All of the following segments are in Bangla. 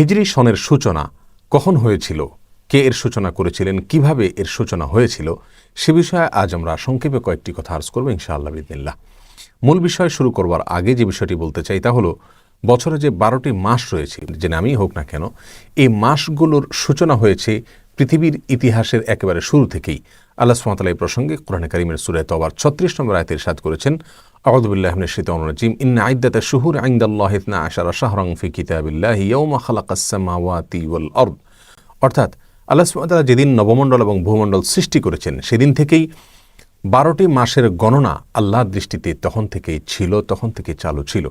হিজরি সনের সূচনা কখন হয়েছিল? কে এর সূচনা করেছিলেন? কীভাবে এর সূচনা হয়েছিল? সে বিষয়ে আজ আমরা সংক্ষেপে কয়েকটি কথা আর্জ করব ইনশাআল্লাহ বিদিল্লা মূল বিষয় শুরু করবার আগে যে বিষয়টি বলতে চাই তা হলো, বছরে যে বারোটি মাস রয়েছে, যে নামই হোক না কেন, এই মাসগুলোর সূচনা হয়েছে পৃথিবীর ইতিহাসের একেবারে শুরু থেকেই আল্লাহ সুমাতালা এই প্রসঙ্গে কোরআন করিমের সুরে তবার ছত্রিশ নম্বর আয়তের সাদ করেছেন ইন ওয়াল অর্থাৎ আল্লাহ যেদিন নবমণ্ডল এবং ভূমণ্ডল সৃষ্টি করেছেন, সেদিন থেকেই বারোটি মাসের গণনা আল্লাহর দৃষ্টিতে তখন থেকেই ছিল, তখন থেকে চালু ছিল।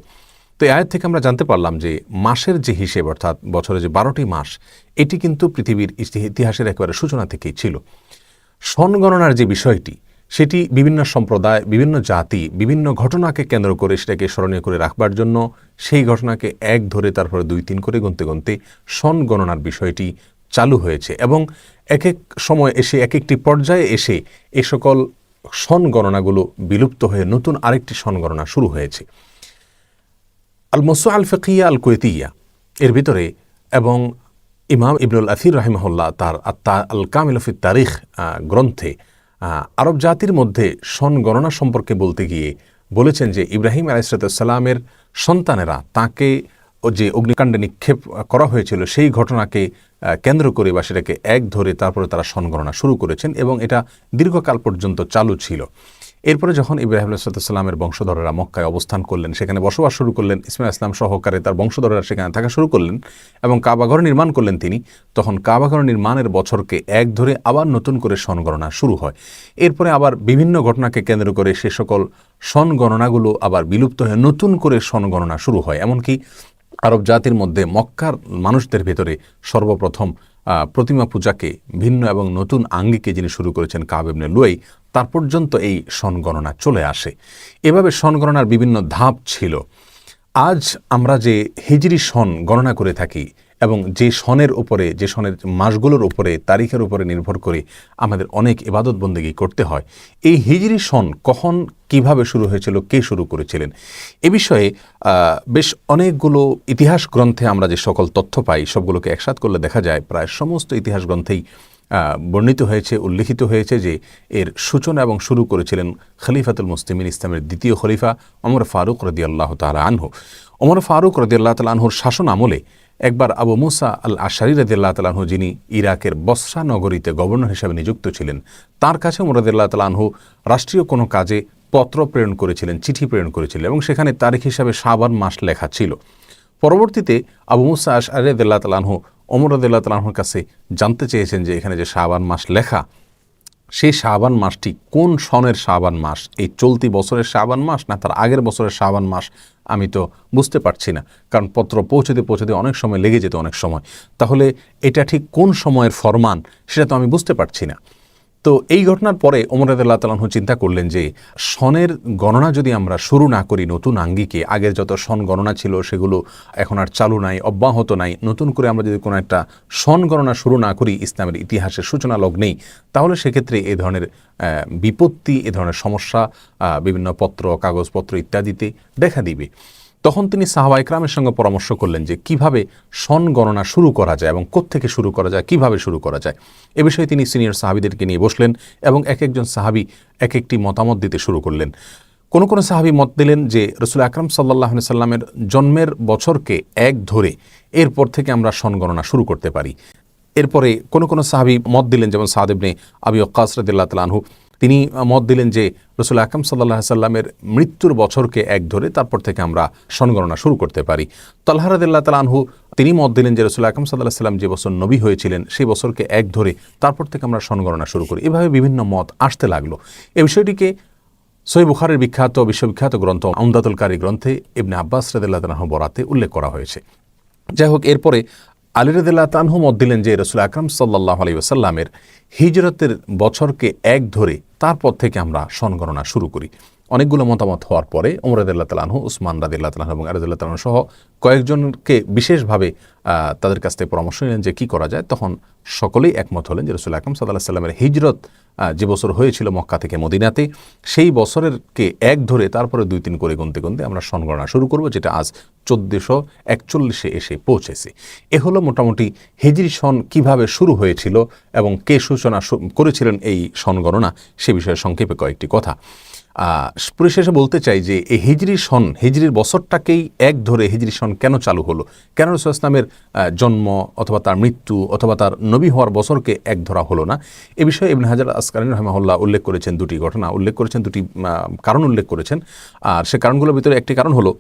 তো এই থেকে আমরা জানতে পারলাম যে মাসের যে হিসেব, অর্থাৎ বছরে যে বারোটি মাস, এটি কিন্তু পৃথিবীর ইতিহাসের একেবারে সূচনা থেকেই ছিল। সন গণনার যে বিষয়টি, সেটি বিভিন্ন সম্প্রদায়, বিভিন্ন জাতি, বিভিন্ন ঘটনাকে কেন্দ্র করে সেটাকে স্মরণীয় করে রাখবার জন্য সেই ঘটনাকে এক ধরে তারপরে দুই তিন করে গুনতে গুনতে সন গণনার বিষয়টি চালু হয়েছে এবং এক এক সময় এসে এক একটি পর্যায়ে এসে এ সকল সন গণনাগুলো বিলুপ্ত হয়ে নতুন আরেকটি সন গণনা শুরু হয়েছে। আল মসু আল ফকিয়া আল কুয়েতিয়া এর ভিতরে এবং ইমাম ইবনুল আসির রাহিমহল্লা তার আত্মা আল কামিলফি তারিখ গ্রন্থে আরব জাতির মধ্যে সন গণনা সম্পর্কে বলতে গিয়ে বলেছেন যে ইব্রাহিম আলাইসালামের সন্তানেরা তাকে যে অগ্নিকাণ্ডে নিক্ষেপ করা হয়েছিল সেই ঘটনাকে কেন্দ্র করে বা সেটাকে এক ধরে তারপরে তারা সনগণনা শুরু করেছেন এবং এটা দীর্ঘকাল পর্যন্ত চালু ছিল। এরপরে যখন ইব্রাহিম আলাইসাল্লামের বংশধরেরা মক্কায় অবস্থান করলেন, সেখানে বসবাস শুরু করলেন, ইসমাইল ইসলাম সহকারে তার বংশধরেরা সেখানে থাকা শুরু করলেন এবং কাবাঘর নির্মাণ করলেন তিনি, তখন কাবাঘর নির্মাণের বছরকে এক ধরে আবার নতুন করে সনগণনা শুরু হয়। এরপরে আবার বিভিন্ন ঘটনাকে কেন্দ্র করে সে সকল সনগণনাগুলো আবার বিলুপ্ত হয়ে নতুন করে সনগণনা শুরু হয়। এমনকি আরব জাতির মধ্যে মক্কার মানুষদের ভেতরে সর্বপ্রথম প্রতিমা পূজাকে ভিন্ন এবং নতুন আঙ্গিকে যিনি শুরু করেছেন কাবেবনে লুয়ে তার পর্যন্ত এই সনগণনা চলে আসে। এভাবে সনগণনার বিভিন্ন ধাপ ছিল। আজ আমরা যে হিজরি সন গণনা করে থাকি এবং যে সনের উপরে, যে সনের মাসগুলোর উপরে, তারিখের উপরে নির্ভর করে আমাদের অনেক ইবাদত বন্দেগী করতে হয়। এই হিজরি সন কখন কীভাবে শুরু হয়েছিল, কে শুরু করেছিলেন? এ বিষয়ে বেশ অনেকগুলো ইতিহাস গ্রন্থে আমরা যে সকল তথ্য পাই, সবগুলোকে একসাথ করলে দেখা যায়, প্রায় সমস্ত ইতিহাস গ্রন্থেই বর্ণিত হয়েছে, উল্লিখিত হয়েছে যে এর সূচনা এবং শুরু করেছিলেন খলিফাতুল মুসলিমিন ইসলামের দ্বিতীয় খলিফা অমর ফারুক রদিয়াল্লাহ তালা আনহু। অমর ফারুক রদিয়াল্লাহ তালা আনহুর শাসন আমলে একবার আবু মুসা আল আশারি রদিল্লাহ তালাহু যিনি ইরাকের বসরা নগরীতে গভর্নর হিসেবে নিযুক্ত ছিলেন, তার কাছে মুরাদিল্লাহ তালাহু রাষ্ট্রীয় কোনো কাজে পত্র প্রেরণ করেছিলেন, চিঠি প্রেরণ করেছিলেন এবং সেখানে তারিখ হিসাবে সাবান মাস লেখা ছিল। পরবর্তীতে আবু মুসা আশ আরিয়াদুল্লাহ তালাহু অমর রদুল্লাহ তালাহুর কাছে জানতে চেয়েছেন যে এখানে যে শাহবান মাস লেখা সেই শাহবান মাসটি কোন সনের শাহবান মাস? এই চলতি বছরের শাহবান মাস না তার আগের বছরের শাহবান মাস? আমি তো বুঝতে পারছি না, কারণ পত্র পৌঁছতে পৌঁছতে অনেক সময় লেগে যেত অনেক সময়। তাহলে এটা ঠিক কোন সময়ের ফরমান সেটা তো আমি বুঝতে পারছি না। তো এই ঘটনার পরে ওমরাদুল্লাহ তালাহু চিন্তা করলেন যে সনের গণনা যদি আমরা শুরু না করি নতুন আঙ্গিকে, আগের যত সন গণনা ছিল সেগুলো এখন আর চালু নাই, অব্যাহত নাই, নতুন করে আমরা যদি কোনো একটা সন গণনা শুরু না করি, ইসলামের ইতিহাসের সূচনা লগ্নেই, তাহলে সেক্ষেত্রে এ ধরনের বিপত্তি, এ ধরনের সমস্যা বিভিন্ন পত্র, কাগজপত্র ইত্যাদিতে দেখা দিবে। তখন তিনি সাহাবা ইকরামের সঙ্গে পরামর্শ করলেন যে কীভাবে সন গণনা শুরু করা যায় এবং কোত্থেকে শুরু করা যায়, কীভাবে শুরু করা যায়। এ বিষয়ে তিনি সিনিয়র সাহাবিদেরকে নিয়ে বসলেন এবং এক একজন সাহাবি এক একটি মতামত দিতে শুরু করলেন। কোনো কোনো সাহাবি মত দিলেন যে রসুল আকরম সাল্লাহ সাল্লামের জন্মের বছরকে এক ধরে এরপর থেকে আমরা সন গণনা শুরু করতে পারি। এরপরে কোনো কোনো সাহাবি মত দিলেন, যেমন সাহাদেবনে আবি রদুল্লাহ তালাহু তিনি মত দিলেন যে রসুল আকাম সাল্লাহ সাল্লামের মৃত্যুর বছরকে এক ধরে তারপর থেকে আমরা সনগণনা শুরু করতে পারি। তল্লাহারদুল্লাহ তাল আনহু তিনি মত দিলেন যে রসুল আকাম সাল্লাহ সাল্লাম যে বছর নবী হয়েছিলেন সেই বছরকে এক ধরে তারপর থেকে আমরা সনগণনা শুরু করি। এভাবে বিভিন্ন মত আসতে লাগল। এ বিষয়টিকে সই বুখারের বিখ্যাত বিশ্ববিখ্যাত গ্রন্থ আমদাতুল কারি গ্রন্থে ইবনে আব্বাস রদুল্লাহ তালাহ বরাতে উল্লেখ করা হয়েছে। যাই হোক, এরপরে আলী রদুল্লাহ তানহু মত দিলেন যে, রসুল আকরম সাল্লাহ আলী ওসাল্লামের হিজরতের বছরকে এক ধরে তারপর থেকে আমরা সনগণনা শুরু করি। অনেকগুলো মতামত হওয়ার পরে ওমর রাদিল্লাহ তালাহু উসমান রাদিল্লাহ তালাহ এবং আরদুল্লাহ তালাহ সহ কয়েকজনকে বিশেষভাবে তাদের কাছ থেকে পরামর্শ নিলেন যে কি করা যায়। তখন সকলেই একমত হলেন যে রসুল আকরম সাল্লাহ সাল্লামের হিজরত যে বছর হয়েছিল মক্কা থেকে মদিনাতে, সেই বছরেরকে এক ধরে তারপরে দুই তিন করে গুনতে গুনতে আমরা সনগণনা শুরু করব, যেটা আজ চোদ্দশো একচল্লিশে এসে পৌঁছেছে। এ হলো মোটামুটি হিজরি সন কীভাবে শুরু হয়েছিল এবং কে সূচনা করেছিলেন এই সনগণনা সে বিষয়ে সংক্ষেপে কয়েকটি কথা। পরিশেষে বলতে চাই যে এই হিজরি সন, হিজরির বছরটাকেই এক ধরে হিজরি সন কেন চালু হলো? কেন রসুল ইসলামের জন্ম অথবা তার মৃত্যু অথবা তার নবী হওয়ার বছরকে এক ধরা হলো না? এ বিষয়ে ইবন হাজার আসকারিন রহমাহুল্লাহ উল্লেখ করেছেন দুটি ঘটনা, উল্লেখ করেছেন দুটি কারণ উল্লেখ করেছেন। আর সে কারণগুলোর ভিতরে একটি কারণ হলো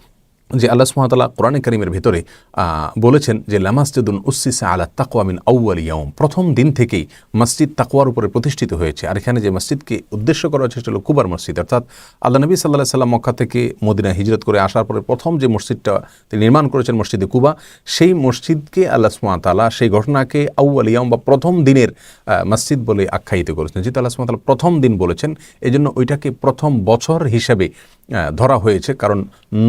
যে আল্লাহ সুমতাল্লাহ কোরআনে করিমের ভিতরে বলেছেন যে, লামাসজুদুন উসিসা আলা তাকওয়া মিন আউয়াল ইয়াউম। প্রথম দিন থেকেই মসজিদ তাকওয়ার উপরে প্রতিষ্ঠিত হয়েছে। আর এখানে যে মসজিদকে উদ্দেশ্য করা হয়েছে সেটা হলো কুবার মসজিদ। অর্থাৎ আল্লাহ নবী সাল্লাহ সাল্লাম মক্কা থেকে মদিনা হিজরত করে আসার পরে প্রথম যে মসজিদটা তিনি নির্মাণ করেছেন মসজিদে কুবা, সেই মসজিদকে আল্লাহ সুমতাল্লাহ সেই ঘটনাকে আউয়াল ইয়াউম বা প্রথম দিনের মসজিদ বলে আখ্যায়িত করেছেন। যেহেতু আল্লাহ সুমতাল্লাহ প্রথম দিন বলেছেন এই জন্য ওইটাকে প্রথম বছর হিসাবে ধরা হয়েছে। কারণ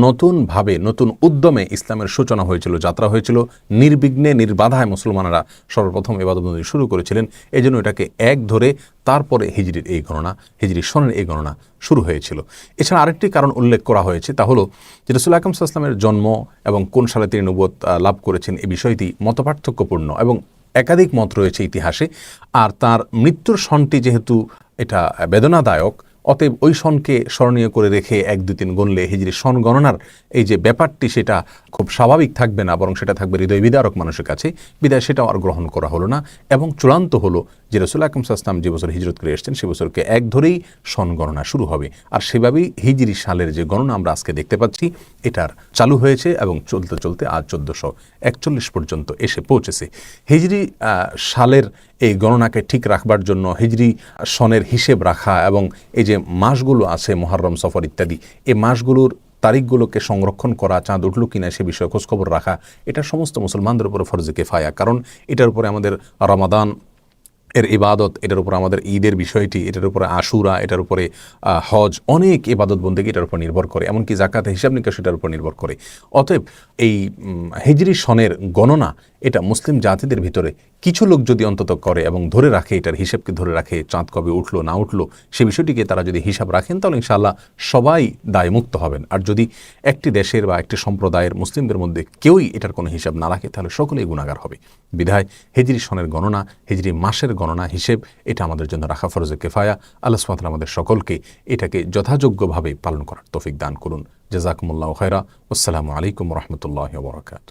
নতুনভাবে নতুন উদ্যমে ইসলামের সূচনা হয়েছিল, যাত্রা হয়েছিল। নির্বিঘ্নে নির্বাধায় মুসলমানেরা সর্বপ্রথম এবাদতবন্দি শুরু করেছিলেন। এই জন্য এটাকে এক ধরে তারপরে হিজরির এই গণনা, হিজরি সনের এই গণনা শুরু হয়েছিল। এছাড়া আরেকটি কারণ উল্লেখ করা হয়েছে, তা হলো যে রসুল আকরম সাল্লামের জন্ম এবং কোন সালে তিনি নবত লাভ করেছেন এই বিষয়টি মতপার্থক্যপূর্ণ এবং একাধিক মত রয়েছে ইতিহাসে। আর তার মৃত্যুর সনটি যেহেতু এটা বেদনাদায়ক অতএব ওই সনকে স্মরণীয় করে রেখে এক, দুই, তিন গণলে হিজরি সন গণনার এই যে ব্যাপারটি সেটা খুব স্বাভাবিক থাকবে না, বরং সেটা থাকবে হৃদয় বিদারক মানুষের কাছে। বিদায় সেটাও আর গ্রহণ করা হলো না এবং চূড়ান্ত হলো যে রসুল আকরম সাস্তাম যে বছর হিজরত করে এসছেন, সে বছরকে এক ধরেই সন গণনা শুরু হবে। আর সেভাবেই হিজরি সালের যে গণনা আমরা আজকে দেখতে পাচ্ছি, এটার চালু হয়েছে এবং চলতে চলতে আজ চোদ্দোশো একচল্লিশ পর্যন্ত এসে পৌঁছেছে। হিজরি সালের এই গণনাকে ঠিক রাখবার জন্য হিজরি সনের হিসেব রাখা এবং এই যে মাসগুলো আছে মহরম সফর ইত্যাদি, এই মাসগুলোর তারিখগুলোকে সংরক্ষণ করা, চাঁদ উঠল কিনা সে বিষয়ে খোঁজখবর রাখা, এটা সমস্ত মুসলমানদের উপরে ফরজে কেফায়া। কারণ এটার উপরে আমাদের রমাদান এর ইবাদত, এটার উপর আমাদের ঈদের বিষয়টি, এটার উপরে আশুরা, এটার উপরে হজ, অনেক ইবাদত বন্দেগী এটার উপর নির্ভর করে, এমনকি জাকাত হিসাব নিকাশ এটার উপর নির্ভর করে। অতএব এই হিজরি সনের গণনা, এটা মুসলিম জাতিদের ভিতরে কিছু লোক যদি অন্তত করে এবং ধরে রাখে, এটার হিসেবকে ধরে রাখে, চাঁদ কবে উঠল, না উঠল, সে বিষয়টিকে তারা যদি হিসাব রাখেন, তাহলে ইনশাআল্লাহ সবাই দায়মুক্ত হবেন। আর যদি একটি দেশের বা একটি সম্প্রদায়ের মুসলিমদের মধ্যে কেউই এটার কোনো হিসাব না রাখে, তাহলে সকলেই গুণাগার হবে। বিধায় হেজরি সনের গণনা, হেজরি মাসের গণনা হিসেব, এটা আমাদের জন্য রাখা ফরজে কেফায়া। আল্লাহ সুমাতাল আমাদের সকলকে এটাকে যথাযোগ্যভাবে পালন করার তৌফিক দান করুন। জাজাকুমুল্লাহ খয়রা আসসালামু আলাইকুম রহমতুল্লাহ বরকাত